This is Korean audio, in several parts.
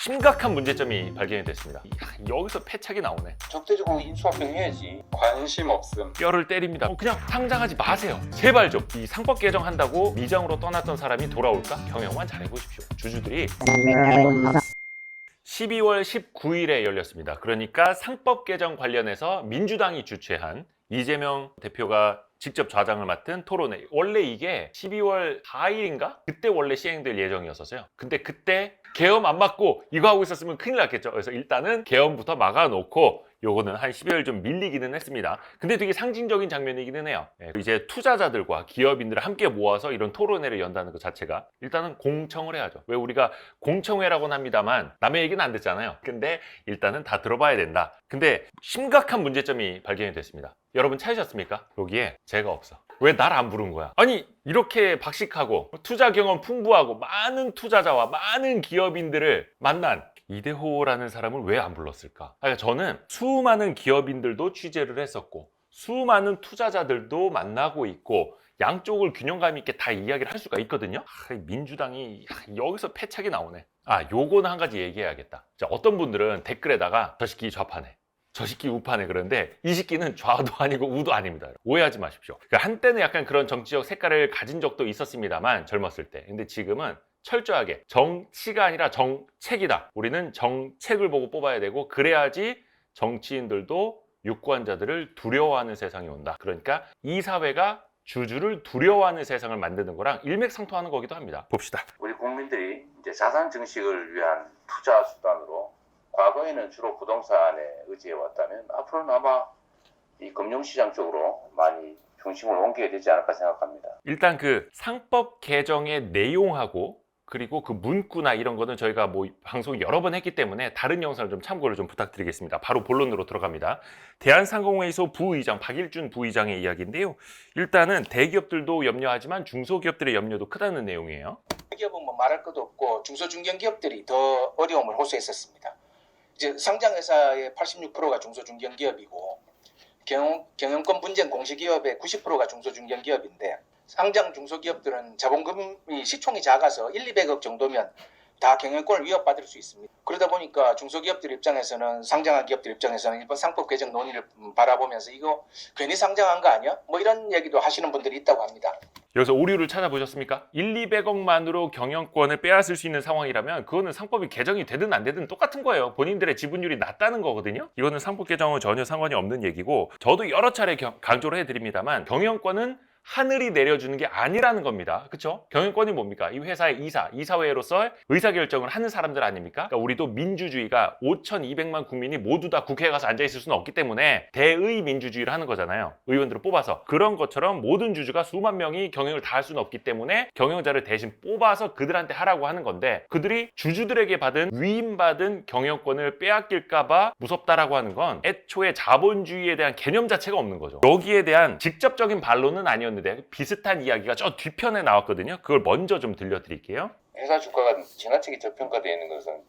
심각한 문제점이 발견이 됐습니다. 이야, 여기서 패착이 나오네. 적대적으로 인수합병 해야지. 관심 없음. 뼈를 때립니다. 어, 그냥 상장하지 마세요. 제발 좀. 이 상법 개정한다고 미장으로 떠났던 사람이 돌아올까? 경영만 잘해보십시오. 주주들이 12월 19일에 열렸습니다. 그러니까 상법 개정 관련해서 민주당이 주최한 이재명 대표가 직접 좌장을 맡은 토론회. 원래 이게 12월 4일인가? 그때 원래 시행될 예정이었었어요. 근데 그때 계엄 안 맞고 이거 하고 있었으면 큰일 났겠죠. 그래서 일단은 계엄부터 막아놓고 요거는 한 12월 좀 밀리기는 했습니다. 근데 되게 상징적인 장면이기는 해요. 예, 이제 투자자들과 기업인들을 함께 모아서 이런 토론회를 연다는 것 자체가 일단은 공청을 해야죠. 왜 우리가 공청회라고는 합니다만 남의 얘기는 안 듣잖아요. 근데 일단은 다 들어봐야 된다. 근데 심각한 문제점이 발견이 됐습니다. 여러분 찾으셨습니까? 여기에 제가 없어. 왜 날 안 부른 거야? 아니 이렇게 박식하고 투자 경험 풍부하고 많은 투자자와 많은 기업인들을 만난 이대호라는 사람을 왜 안 불렀을까? 그러니까 저는 수많은 기업인들도 취재를 했었고 수많은 투자자들도 만나고 있고 양쪽을 균형감 있게 다 이야기를 할 수가 있거든요. 아, 이 민주당이 아, 여기서 패착이 나오네. 아, 요거는 한 가지 얘기해야겠다. 자, 어떤 분들은 댓글에다가 저 새끼 좌파네. 저 새끼 우파네 그런데 이 새끼는 좌도 아니고 우도 아닙니다. 오해하지 마십시오. 그러니까 한때는 약간 그런 정치적 색깔을 가진 적도 있었습니다만 젊었을 때. 근데 지금은 철저하게 정치가 아니라 정책이다. 우리는 정책을 보고 뽑아야 되고 그래야지 정치인들도 유권자들을 두려워하는 세상이 온다. 그러니까 이 사회가 주주를 두려워하는 세상을 만드는 거랑 일맥상통하는 거기도 합니다. 봅시다. 우리 국민들이 이제 자산 증식을 위한 투자 수단으로 과거에는 주로 부동산에 의지해 왔다면 앞으로는 아마 이 금융시장 쪽으로 많이 중심을 옮겨야 되지 않을까 생각합니다. 일단 그 상법 개정의 내용하고 그리고 그 문구나 이런 거는 저희가 뭐 방송 여러 번 했기 때문에 다른 영상을 좀 참고를 좀 부탁드리겠습니다. 바로 본론으로 들어갑니다. 대한상공회의소 부의장 박일준 부의장의 이야기인데요. 일단은 대기업들도 염려하지만 중소기업들의 염려도 크다는 내용이에요. 기업은 뭐 말할 것도 없고 중소중견기업들이 더 어려움을 호소했었습니다. 이제 상장 회사의 86%가 중소중견기업이고 경영, 경영권 분쟁 공시기업의 90%가 중소중견기업인데 상장 중소기업들은 자본금이 시총이 작아서 1, 200억 정도면 다 경영권을 위협받을 수 있습니다. 그러다 보니까 중소기업들 입장에서는 상장한 기업들 입장에서는 이번 상법 개정 논의를 음, 바라보면서 이거 괜히 상장한 거 아니야? 뭐 이런 얘기도 하시는 분들이 있다고 합니다. 여기서 오류를 찾아보셨습니까? 1, 200억만으로 경영권을 빼앗을 수 있는 상황이라면 그거는 상법이 개정이 되든 안 되든 똑같은 거예요. 본인들의 지분율이 낮다는 거거든요. 이거는 상법 개정은 전혀 상관이 없는 얘기고 저도 여러 차례 경- 강조를 해드립니다만 경영권은 하늘이 내려주는 게 아니라는 겁니다. 그렇죠? 경영권이 뭡니까? 이 회사의 이사, 이사회로서 의사결정을 하는 사람들 아닙니까? 그러니까 우리도 민주주의가 5,200만 국민이 모두 다 국회에 가서 앉아있을 수는 없기 때문에 대의 민주주의를 하는 거잖아요. 의원들을 뽑아서. 그런 것처럼 모든 주주가 수만 명이 경영을 다 할 수는 없기 때문에 경영자를 대신 뽑아서 그들한테 하라고 하는 건데 그들이 주주들에게 받은 위임받은 경영권을 빼앗길까봐 무섭다라고 하는 건 애초에 자본주의에 대한 개념 자체가 없는 거죠. 여기에 대한 직접적인 반론은 아니었는데 비슷한 이야기가 저 뒤편에 나왔거든요. 그걸 먼저 좀 들려드릴게요. 회사 주가가 지나치게 저평가되어 있는 것은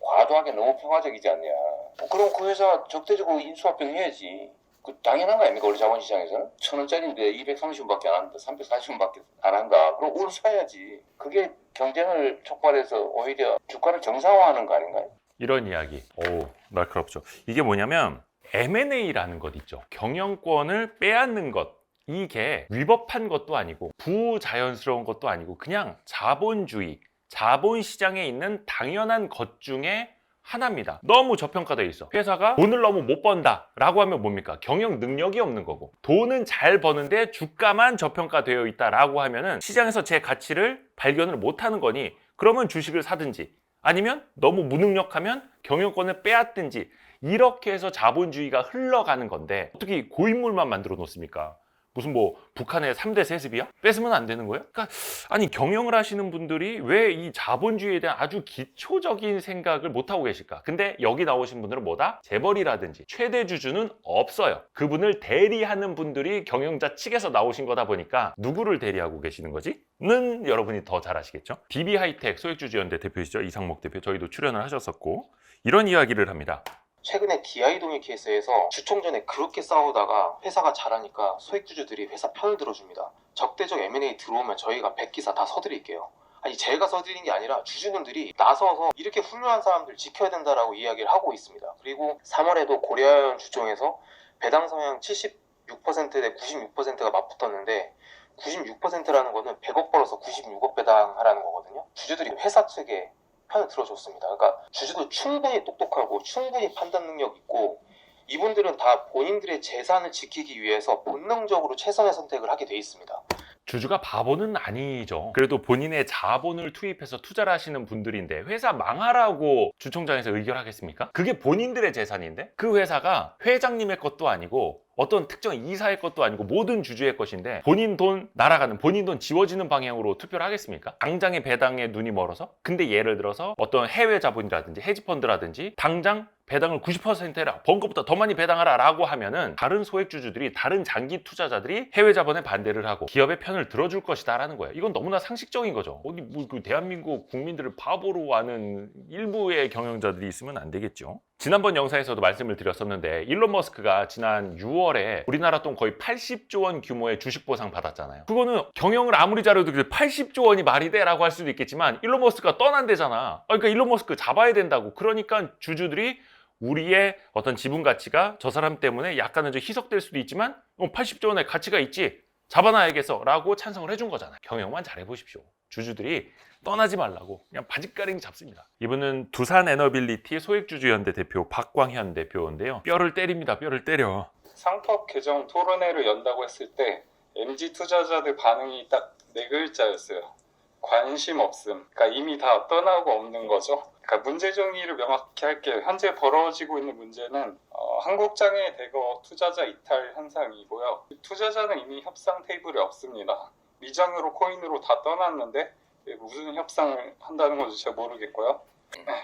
과도하게 너무 평화적이지 않냐. 어, 그럼 그 회사 적대적으로 인수합병 해야지. 그 당연한 거 아닙니까? 우리 자본시장에서는 천 원짜리인데 230원밖에 안 한다, 340원밖에 안 한다. 그럼 오늘 사야지. 그게 경쟁을 촉발해서 오히려 주가를 정상화하는 거 아닌가요? 이런 이야기. 오, 날카롭죠. 이게 뭐냐면 M&A라는 것 있죠. 경영권을 빼앗는 것. 이게 위법한 것도 아니고 부자연스러운 것도 아니고 그냥 자본주의, 자본시장에 있는 당연한 것 중에 하나입니다. 너무 저평가되어 있어. 회사가 돈을 너무 못 번다 라고 하면 뭡니까? 경영 능력이 없는 거고 돈은 잘 버는데 주가만 저평가되어 있다 라고 하면 은 시장에서 제 가치를 발견을 못 하는 거니 그러면 주식을 사든지 아니면 너무 무능력하면 경영권을 빼앗든지 이렇게 해서 자본주의가 흘러가는 건데 어떻게 고인물만 만들어 놓습니까? 무슨 뭐 북한의 3대 세습이야? 뺏으면 안 되는 거예요? 그러니까 아니 경영을 하시는 분들이 왜 이 자본주의에 대한 아주 기초적인 생각을 못 하고 계실까? 근데 여기 나오신 분들은 뭐다? 재벌이라든지 최대 주주는 없어요. 그분을 대리하는 분들이 경영자 측에서 나오신 거다 보니까 누구를 대리하고 계시는 거지? 는 여러분이 더 잘 아시겠죠? DB 하이텍 소액주주연대 대표이시죠? 이상목 대표 저희도 출연을 하셨었고 이런 이야기를 합니다. 최근에 동일 케이스에서 주총전에 그렇게 싸우다가 회사가 잘하니까 소액주주들이 회사 편을 들어줍니다. 적대적 M&A 들어오면 저희가 100기사 다 서드릴게요. 아니 제가 써드린 게 아니라 주주님들이 나서서 이렇게 훌륭한 사람들 지켜야 된다라고 이야기를 하고 있습니다. 그리고 3월에도 고려아연 주총에서 배당 성향 76%대 96%가 맞붙었는데 96%라는 거는 100억 벌어서 96억 배당하라는 거거든요. 주주들이 회사 측에 편을 들어줬습니다. 그러니까 주주도 충분히 똑똑하고 충분히 판단 능력 있고 이분들은 다 본인들의 재산을 지키기 위해서 본능적으로 최선의 선택을 하게 돼 있습니다. 주주가 바보는 아니죠. 그래도 본인의 자본을 투입해서 투자를 하시는 분들인데 회사 망하라고 주총장에서 의결하겠습니까? 그게 본인들의 재산인데 그 회사가 회장님의 것도 아니고 어떤 특정 이사의 것도 아니고 모든 주주의 것인데 본인 돈 날아가는 본인 돈 지워지는 방향으로 투표를 하겠습니까? 당장의 배당에 눈이 멀어서? 근데 예를 들어서 어떤 해외 자본이라든지 헤지펀드라든지 당장 배당을 90% 해라 번거보다 더 많이 배당하라 라고 하면은 다른 소액주주들이 다른 장기 투자자들이 해외 자본에 반대를 하고 기업의 편을 들어줄 것이다 라는 거예요. 이건 너무나 상식적인 거죠. 어디 뭐 그 대한민국 국민들을 바보로 아는 일부의 경영자들이 있으면 안 되겠죠 지난번 영상에서도 말씀을 드렸었는데 일론 머스크가 지난 6월에 우리나라 돈 거의 80조 원 규모의 주식 보상 받았잖아요. 그거는 경영을 아무리 잘해도 80조 원이 말이 돼라고 할 수도 있겠지만 일론 머스크가 떠난대잖아. 아, 그러니까 일론 머스크 잡아야 된다고. 그러니까 주주들이 우리의 어떤 지분 가치가 저 사람 때문에 약간은 좀 희석될 수도 있지만 어, 80조 원의 가치가 있지. 잡아놔야겠어 라고 찬성을 해준 거잖아요. 경영만 잘해 보십시오. 주주들이 떠나지 말라고 그냥 바짓가랭이 잡습니다. 이분은 두산 에너빌리티 소액주주연대 대표 박광현 대표인데요. 뼈를 때립니다. 뼈를 때려. 상법 개정 토론회를 연다고 했을 때 MG 투자자들 반응이 딱 네 글자였어요. 관심 없음. 그러니까 이미 다 떠나고 없는 거죠. 그러니까 문제 정의를 명확히 할게요. 현재 벌어지고 있는 문제는 어, 한국 장애 대거 투자자 이탈 현상이고요. 투자자는 이미 협상 테이블에 없습니다. 미장으로 코인으로 다 떠났는데 무슨 협상을 한다는 건지 잘 모르겠고요.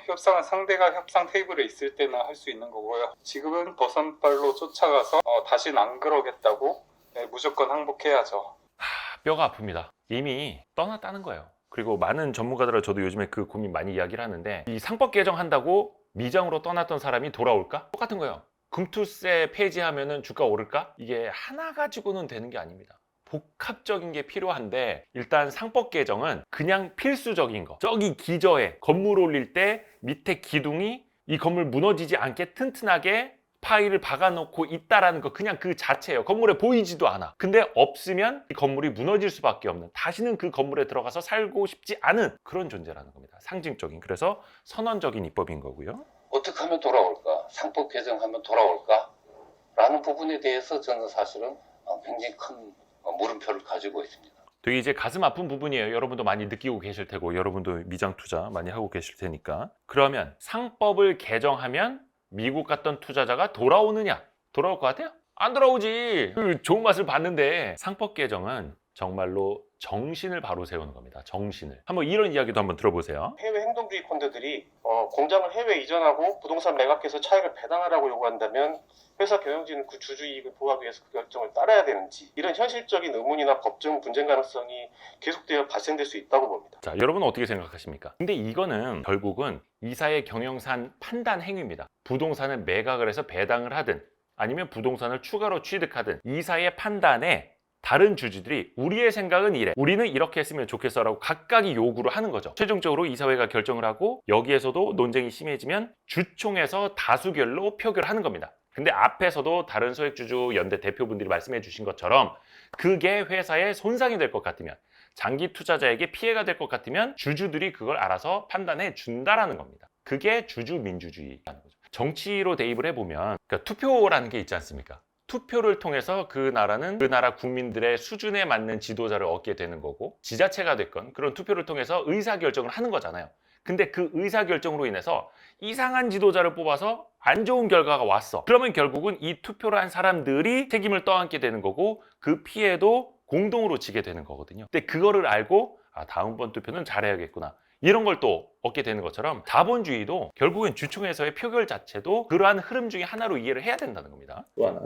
협상은 상대가 협상 테이블에 있을 때나 할 수 있는 거고요. 지금은 버선발로 쫓아가서 어, 다시는 안 그러겠다고 네, 무조건 항복해야죠. 뼈가 아픕니다. 이미 떠났다는 거예요. 그리고 많은 전문가들과 저도 요즘에 그 고민 많이 이야기를 하는데 이 상법 개정한다고 미장으로 떠났던 사람이 돌아올까? 똑같은 거예요. 금투세 폐지하면은 주가 오를까? 이게 하나 가지고는 되는 게 아닙니다. 복합적인 게 필요한데 일단 상법 개정은 그냥 필수적인 거. 저기 기저에 건물 올릴 때 밑에 기둥이 이 건물 무너지지 않게 튼튼하게 파일을 박아놓고 있다라는 거 그냥 그 자체예요. 건물에 보이지도 않아. 근데 없으면 이 건물이 무너질 수밖에 없는 다시는 그 건물에 들어가서 살고 싶지 않은 그런 존재라는 겁니다. 상징적인 그래서 선언적인 입법인 거고요. 어떻게 하면 돌아올까? 상법 개정하면 돌아올까? 라는 부분에 대해서 저는 사실은 어, 굉장히 큰 어, 물음표를 가지고 있습니다. 되게 이제 가슴 아픈 부분이에요. 여러분도 많이 느끼고 계실 테고 여러분도 미장 투자 많이 하고 계실 테니까. 그러면 상법을 개정하면 미국 갔던 투자자가 돌아오느냐? 돌아올 것 같아요? 안 돌아오지. 그 좋은 맛을 봤는데 상법 개정은 정말로 정신을 바로 세우는 겁니다. 정신을. 한번 이런 이야기도 한번 들어보세요. 해외 행동주의 펀드들이 어, 공장을 해외 이전하고 부동산 매각해서 차익을 배당하라고 요구한다면 회사 경영진은 그 주주 이익을 보호하기 위해서 그 결정을 따라야 되는지 이런 현실적인 의문이나 법정 분쟁 가능성이 계속되어 발생될 수 있다고 봅니다. 자, 여러분은 어떻게 생각하십니까? 근데 이거는 결국은 이사의 경영산 판단 행위입니다. 부동산을 매각을 해서 배당을 하든 아니면 부동산을 추가로 취득하든 이사의 판단에 다른 주주들이 우리의 생각은 이래. 우리는 이렇게 했으면 좋겠어 라고 각각이 요구를 하는 거죠. 최종적으로 이사회가 결정을 하고 여기에서도 논쟁이 심해지면 주총에서 다수결로 표결하는 겁니다. 근데 앞에서도 다른 소액주주 연대 대표분들이 말씀해 주신 것처럼 그게 회사에 손상이 될 것 같으면 장기 투자자에게 피해가 될 것 같으면 주주들이 그걸 알아서 판단해 준다라는 겁니다. 그게 주주 민주주의라는 거죠. 정치로 대입을 해보면 그러니까 투표라는 게 있지 않습니까? 투표를 통해서 그 나라는 그 나라 국민들의 수준에 맞는 지도자를 얻게 되는 거고 지자체가 됐건 그런 투표를 통해서 의사결정을 하는 거잖아요. 근데 그 의사결정으로 인해서 이상한 지도자를 뽑아서 안 좋은 결과가 왔어. 그러면 결국은 이 투표를 한 사람들이 책임을 떠안게 되는 거고 그 피해도 공동으로 지게 되는 거거든요. 근데 그거를 알고 아 다음번 투표는 잘해야겠구나. 이런 걸 또 얻게 되는 것처럼 자본주의도 결국엔 주총에서의 표결 자체도 그러한 흐름 중에 하나로 이해를 해야 된다는 겁니다. 또 하나.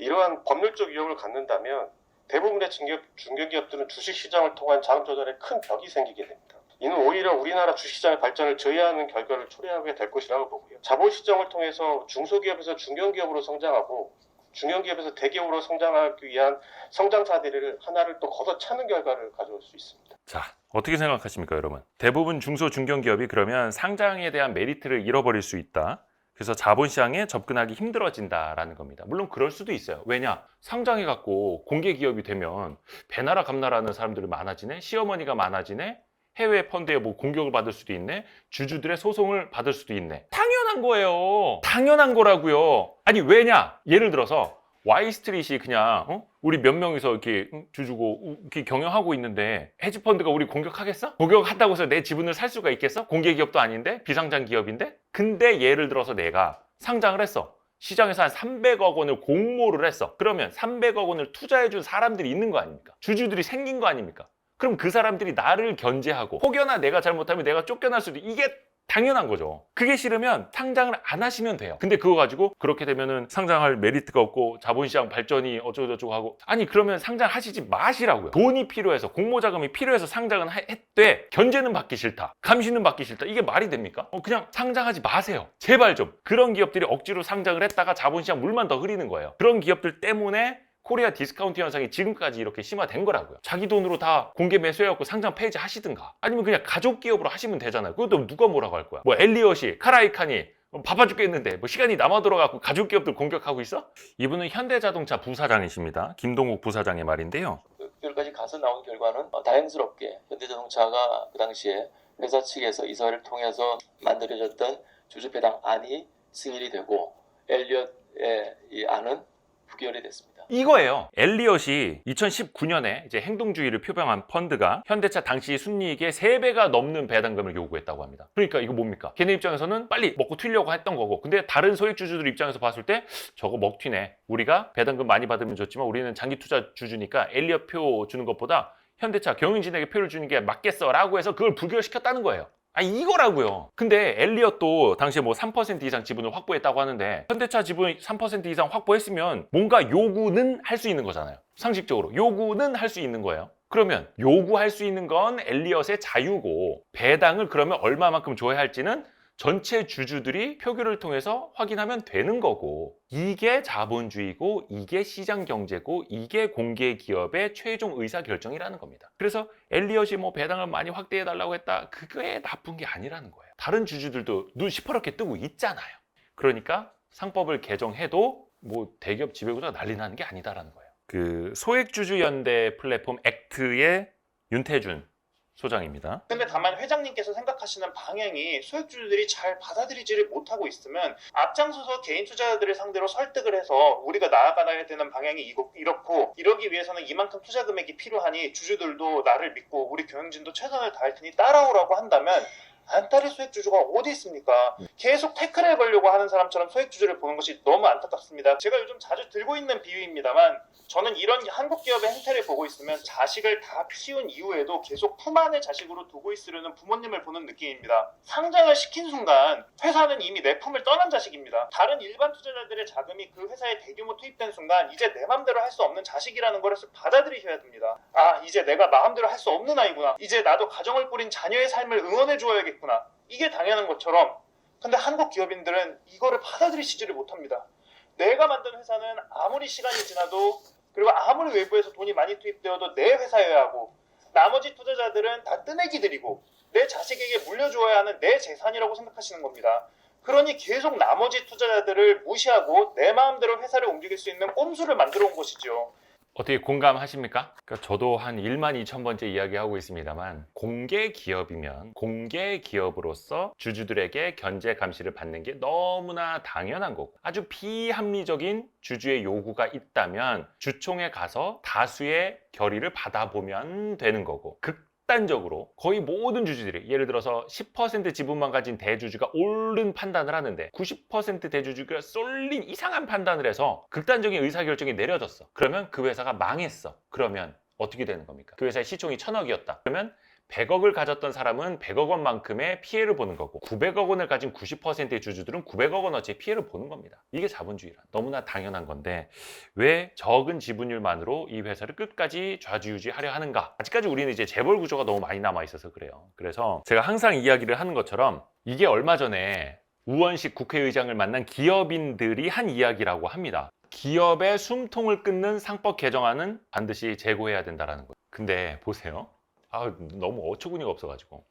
이러한 법률적 위험을 갖는다면 대부분의 중기업, 중견기업들은 주식시장을 통한 자금 조달에 큰 벽이 생기게 됩니다. 이는 오히려 우리나라 주식시장의 발전을 저해하는 결과를 초래하게 될 것이라고 보고요. 자본시장을 통해서 중소기업에서 중견기업으로 성장하고 중견기업에서 대기업으로 성장하기 위한 성장사들을 하나를 또 걷어차는 결과를 가져올 수 있습니다. 자, 어떻게 생각하십니까, 여러분? 대부분 중소 중견기업이 그러면 상장에 대한 메리트를 잃어버릴 수 있다. 그래서 자본 시장에 접근하기 힘들어진다라는 겁니다. 물론 그럴 수도 있어요. 왜냐? 상장해 갖고 공개 기업이 되면 배나라 감나라는 사람들이 많아지네. 시어머니가 많아지네. 해외 펀드에 뭐 공격을 받을 수도 있네. 주주들의 소송을 받을 수도 있네. 당연한 거예요. 당연한 거라고요. 아니 왜냐? 예를 들어서 와이스트릿이 그냥 어? 우리 몇 명이서 이렇게 응, 주주고 이렇게 경영하고 있는데 헤지펀드가 우리 공격하겠어? 공격한다고 해서 내 지분을 살 수가 있겠어? 공개 기업도 아닌데 비상장 기업인데? 근데 예를 들어서 내가 상장을 했어. 시장에서 한 300억 원을 공모를 했어. 그러면 300억 원을 투자해준 사람들이 있는 거 아닙니까? 주주들이 생긴 거 아닙니까? 그럼 그 사람들이 나를 견제하고 혹여나 내가 잘못하면 내가 쫓겨날 수도 이게 당연한 거죠. 그게 싫으면 상장을 안 하시면 돼요. 근데 그거 가지고 그렇게 되면은 상장할 메리트가 없고 자본시장 발전이 어쩌고저쩌고 하고 아니 그러면 상장하시지 마시라고요. 돈이 필요해서 공모자금이 필요해서 상장은 하- 했대. 견제는 받기 싫다. 감시는 받기 싫다. 이게 말이 됩니까? 어, 그냥 상장하지 마세요. 제발 좀. 그런 기업들이 억지로 상장을 했다가 자본시장 물만 더 흐리는 거예요. 그런 기업들 때문에 코리아 디스카운트 현상이 지금까지 이렇게 심화된 거라고요. 자기 돈으로 다 공개 매수해갖고 상장 폐지 하시든가 아니면 그냥 가족 기업으로 하시면 되잖아요. 그것도 누가 뭐라고 할 거야? 뭐 엘리엇이, 카라이칸이 뭐 바빠 죽겠는데 뭐 시간이 남아 돌아가고 가족 기업들 공격하고 있어? 이분은 현대자동차 부사장이십니다. 김동욱 부사장의 말인데요. 여기까지 가서 나온 결과는 어, 다행스럽게 현대자동차가 그 당시에 회사 측에서 이사회를 통해서 만들어졌던 주주 배당 안이 승인이 되고 엘리엇의 이 안은 부결이 됐습니다. 이거예요. 엘리엇이 2019년에 이제 행동주의를 표방한 펀드가 현대차 당시 순이익의 3배가 넘는 배당금을 요구했다고 합니다. 그러니까 이거 뭡니까? 걔네 입장에서는 빨리 먹고 튀려고 했던 거고. 근데 다른 소액 주주들 입장에서 봤을 때 저거 먹튀네. 우리가 배당금 많이 받으면 좋지만 우리는 장기 투자 주주니까 엘리엇 표 주는 것보다 현대차 경영진에게 표를 주는 게 맞겠어 라고 해서 그걸 부결시켰다는 거예요. 아 이거라고요. 근데 엘리엇도 당시에 뭐 3% 이상 지분을 확보했다고 하는데 현대차 지분 3% 이상 확보했으면 뭔가 요구는 할 수 있는 거잖아요. 상식적으로 요구는 할 수 있는 거예요. 그러면 요구할 수 있는 건 엘리엇의 자유고 배당을 그러면 얼마만큼 줘야 할지는 전체 주주들이 표결을 통해서 확인하면 되는 거고 이게 자본주의고 이게 시장 경제고 이게 공개 기업의 최종 의사 결정이라는 겁니다. 그래서 엘리엇이 뭐 배당을 많이 확대해 달라고 했다. 그게 나쁜 게 아니라는 거예요. 다른 주주들도 눈 시퍼렇게 뜨고 있잖아요. 그러니까 상법을 개정해도 뭐 대기업 지배구조가 난리 나는 게 아니다라는 거예요. 그 소액주주 연대 플랫폼 액트의 윤태준 소장입니다. 근데 다만 회장님께서 생각하시는 방향이 소액주주들이 잘 받아들이지를 못하고 있으면 앞장서서 개인 투자자들을 상대로 설득을 해서 우리가 나아가야 되는 방향이 이렇고 이러기 위해서는 이만큼 투자 금액이 필요하니 주주들도 나를 믿고 우리 경영진도 최선을 다할 테니 따라오라고 한다면 안 따를 소액 주주가 어디 있습니까? 계속 태클을 걸려고 하는 사람처럼 소액 주주를 보는 것이 너무 안타깝습니다. 제가 요즘 자주 들고 있는 비유입니다만 저는 이런 한국 기업의 행태를 보고 있으면 자식을 다 키운 이후에도 계속 품 안에 자식으로 두고 있으려는 부모님을 보는 느낌입니다. 상장을 시킨 순간 회사는 이미 내 품을 떠난 자식입니다. 다른 일반 투자자들의 자금이 그 회사에 대규모 투입된 순간 이제 내 마음대로 할 수 없는 자식이라는 것을 받아들이셔야 됩니다. 아 이제 내가 마음대로 할 수 없는 아이구나. 이제 나도 가정을 꾸린 자녀의 삶을 응원해 주어야겠 구나. 이게 당연한 것처럼 근데 한국 기업인들은 이거를 받아들이시지를 못합니다. 내가 만든 회사는 아무리 시간이 지나도 그리고 아무리 외부에서 돈이 많이 투입되어도 내 회사여야 하고 나머지 투자자들은 다 뜨내기들이고 내 자식에게 물려주어야 하는 내 재산이라고 생각하시는 겁니다. 그러니 계속 나머지 투자자들을 무시하고 내 마음대로 회사를 움직일 수 있는 꼼수를 만들어 온 것이죠. 어떻게 공감하십니까? 그러니까 저도 한 1만 2천 번째 이야기하고 있습니다만 공개 기업이면 공개 기업으로서 주주들에게 견제 감시를 받는 게 너무나 당연한 거고 아주 비합리적인 주주의 요구가 있다면 주총에 가서 다수의 결의를 받아보면 되는 거고 극 단적으로 거의 모든 주주들이 예를 들어서 10% 지분만 가진 대주주가 옳은 판단을 하는데 90% 대주주가 쏠린 이상한 판단을 해서 극단적인 의사결정이 내려졌어. 그러면 그 회사가 망했어. 그러면 어떻게 되는 겁니까? 그 회사의 시총이 천억이었다. 그러면 100억을 가졌던 사람은 100억 원만큼의 피해를 보는 거고 900억 원을 가진 90%의 주주들은 900억 원어치의 피해를 보는 겁니다. 이게 자본주의라. 너무나 당연한 건데 왜 적은 지분율만으로 이 회사를 끝까지 좌지우지하려 하는가? 아직까지 우리는 이제 재벌 구조가 너무 많이 남아 있어서 그래요. 그래서 제가 항상 이야기를 하는 것처럼 이게 얼마 전에 우원식 국회의장을 만난 기업인들이 한 이야기라고 합니다. 기업의 숨통을 끊는 상법 개정안은 반드시 제고해야 된다라는 거예요. 근데 보세요. 아, 너무 어처구니가 없어가지고.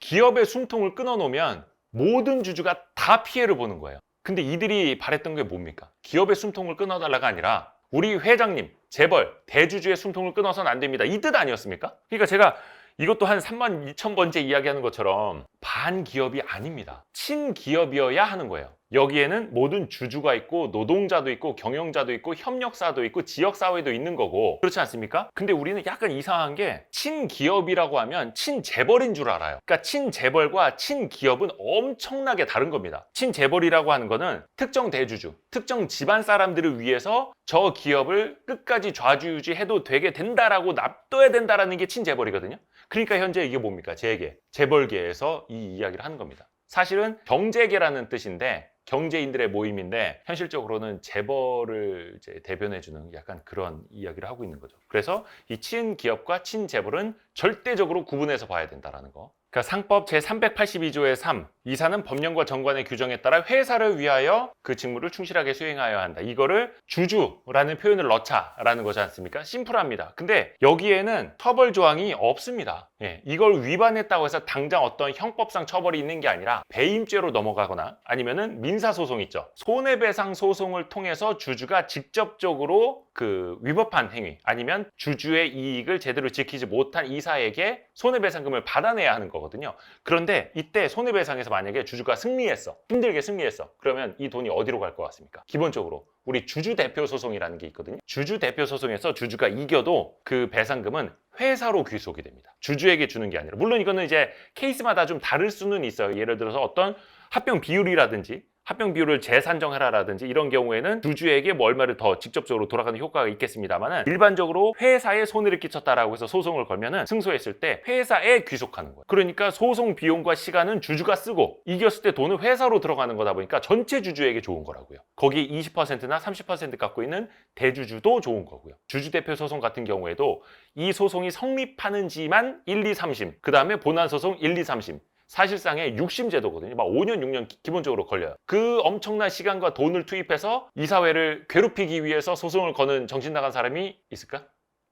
기업의 숨통을 끊어놓으면 모든 주주가 다 피해를 보는 거예요. 근데 이들이 바랬던 게 뭡니까? 기업의 숨통을 끊어달라가 아니라 우리 회장님, 재벌, 대주주의 숨통을 끊어서는 안 됩니다. 이 뜻 아니었습니까? 그러니까 제가 이것도 한 3만 2천 번째 이야기하는 것처럼 반기업이 아닙니다. 친기업이어야 하는 거예요. 여기에는 모든 주주가 있고 노동자도 있고 경영자도 있고 협력사도 있고 지역사회도 있는 거고 그렇지 않습니까? 근데 우리는 약간 이상한 게 친기업이라고 하면 친재벌인 줄 알아요. 그러니까 친재벌과 친기업은 엄청나게 다른 겁니다. 친재벌이라고 하는 거는 특정 대주주, 특정 집안 사람들을 위해서 저 기업을 끝까지 좌지우지해도 되게 된다라고 납둬야 된다라는 게 친재벌이거든요. 그러니까 현재 이게 뭡니까? 재계, 재벌계에서 이 이야기를 하는 겁니다. 사실은 경제계라는 뜻인데 경제인들의 모임인데 현실적으로는 재벌을 이제 대변해주는 약간 그런 이야기를 하고 있는 거죠. 그래서 이 친기업과 친재벌은 절대적으로 구분해서 봐야 된다라는 거. 그러니까 상법 제382조의 3 이사는 법령과 정관의 규정에 따라 회사를 위하여 그 직무를 충실하게 수행하여야 한다. 이거를 주주라는 표현을 넣자라는 거지 않습니까? 심플합니다. 근데 여기에는 처벌 조항이 없습니다. 예, 이걸 위반했다고 해서 당장 어떤 형법상 처벌이 있는 게 아니라 배임죄로 넘어가거나 아니면은 민사소송 있죠. 손해배상 소송을 통해서 주주가 직접적으로 그 위법한 행위 아니면 주주의 이익을 제대로 지키지 못한 이사에게 손해배상금을 받아내야 하는 거거든요. 그런데 이때 손해배상에서 만약에 주주가 승리했어. 힘들게 승리했어. 그러면 이 돈이 어디로 갈 것 같습니까? 기본적으로 우리 주주 대표 소송이라는 게 있거든요. 주주 대표 소송에서 주주가 이겨도 그 배상금은 회사로 귀속이 됩니다. 주주에게 주는 게 아니라 물론 이거는 이제 케이스마다 좀 다를 수는 있어요. 예를 들어서 어떤 합병 비율이라든지 합병 비율을 재산정해라라든지 이런 경우에는 주주에게 뭐 얼마를 더 직접적으로 돌아가는 효과가 있겠습니다만은 일반적으로 회사에 손해를 끼쳤다라고 해서 소송을 걸면은 승소했을 때 회사에 귀속하는 거예요. 그러니까 소송 비용과 시간은 주주가 쓰고 이겼을 때 돈은 회사로 들어가는 거다 보니까 전체 주주에게 좋은 거라고요. 거기 20%나 30% 갖고 있는 대주주도 좋은 거고요. 주주 대표 소송 같은 경우에도 이 소송이 성립하는지만 1, 2, 3심, 그 다음에 본안 소송 1, 2, 3심. 사실상의 6심 제도거든요. 막 5년, 6년 기- 기본적으로 걸려요. 그 엄청난 시간과 돈을 투입해서 이 사회를 괴롭히기 위해서 소송을 거는 정신 나간 사람이 있을까?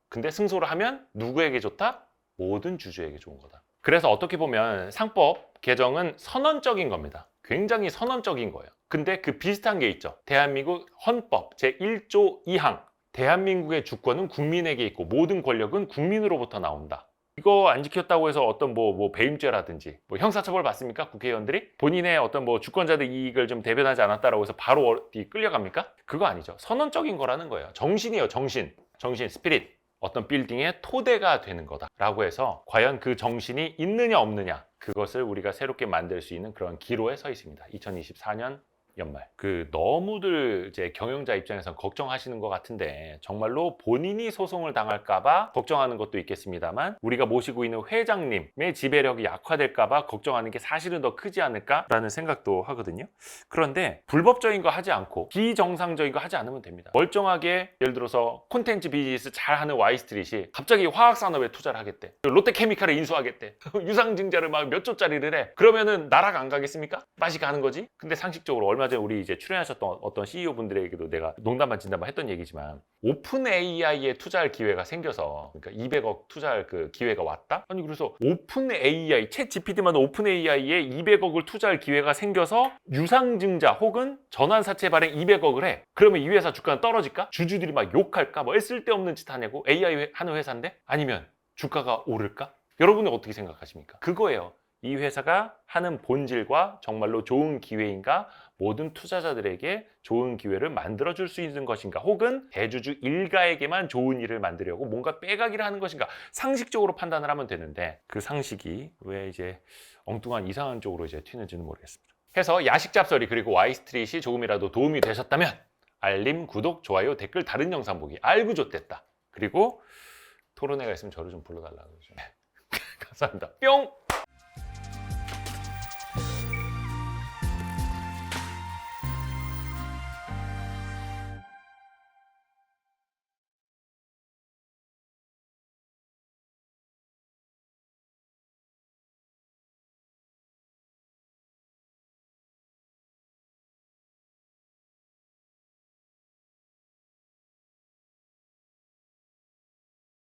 근데 승소를 하면 누구에게 좋다? 모든 주주에게 좋은 거다. 그래서 어떻게 보면 상법 개정은 선언적인 겁니다. 굉장히 선언적인 거예요. 근데 그 비슷한 게 있죠. 대한민국 헌법 제1조 2항. 대한민국의 주권은 국민에게 있고 모든 권력은 국민으로부터 나온다. 이거 안 지켰다고 해서 어떤 뭐, 뭐 배임죄라든지 뭐 형사처벌 받습니까? 국회의원들이 본인의 어떤 뭐 주권자들 이익을 좀 대변하지 않았다라고 해서 바로 어디 끌려갑니까? 그거 아니죠. 선언적인 거라는 거예요. 정신이에요, 정신. 정신, 스피릿. 어떤 빌딩의 토대가 되는 거다라고 해서 과연 그 정신이 있느냐 없느냐 그것을 우리가 새롭게 만들 수 있는 그런 기로에 서 있습니다. 2024년 연말. 그 너무들 이제 경영자 입장에서 걱정하시는 것 같은데 정말로 본인이 소송을 당할까봐 걱정하는 것도 있겠습니다만 우리가 모시고 있는 회장님의 지배력이 약화될까봐 걱정하는 게 사실은 더 크지 않을까라는 생각도 하거든요. 그런데 불법적인 거 하지 않고 비정상적인 거 하지 않으면 됩니다. 멀쩡하게 예를 들어서 콘텐츠 비즈니스 잘하는 와이스트릿이 갑자기 화학산업에 투자를 하겠대. 롯데케미칼을 인수하겠대. 유상증자를 막 몇 조짜리를 해. 그러면은 나라가 안 가겠습니까? 맛이 가는 거지? 근데 상식적으로 얼마 전에 우리 이제 출연하셨던 어떤 CEO 분들에게도 내가 농담반 진담반 했던 얘기지만 오픈 AI에 투자할 기회가 생겨서 그러니까 200억 투자할 그 기회가 왔다? 아니 그래서 오픈 AI, 챗 GPT만 오픈 AI에 200억을 투자할 기회가 생겨서 유상증자 혹은 전환사채 발행 200억을 해. 그러면 이 회사 주가는 떨어질까? 주주들이 막 욕할까? 뭐 쓸데없는 짓 하냐고? AI 하는 회사인데? 아니면 주가가 오를까? 여러분은 어떻게 생각하십니까? 그거예요. 이 회사가 하는 본질과 정말로 좋은 기회인가? 모든 투자자들에게 좋은 기회를 만들어 줄 수 있는 것인가? 혹은 대주주 일가에게만 좋은 일을 만들려고 뭔가 빼가기를 하는 것인가? 상식적으로 판단을 하면 되는데 그 상식이 왜 이제 엉뚱한 이상한 쪽으로 이제 튀는지는 모르겠습니다. 해서 야식 잡설이 그리고 와이스트릿이 조금이라도 도움이 되셨다면 알림, 구독, 좋아요, 댓글, 다른 영상 보기 알고 좋댔다. 그리고 토론회가 있으면 저를 좀 불러달라고 그러죠. 감사합니다. 뿅!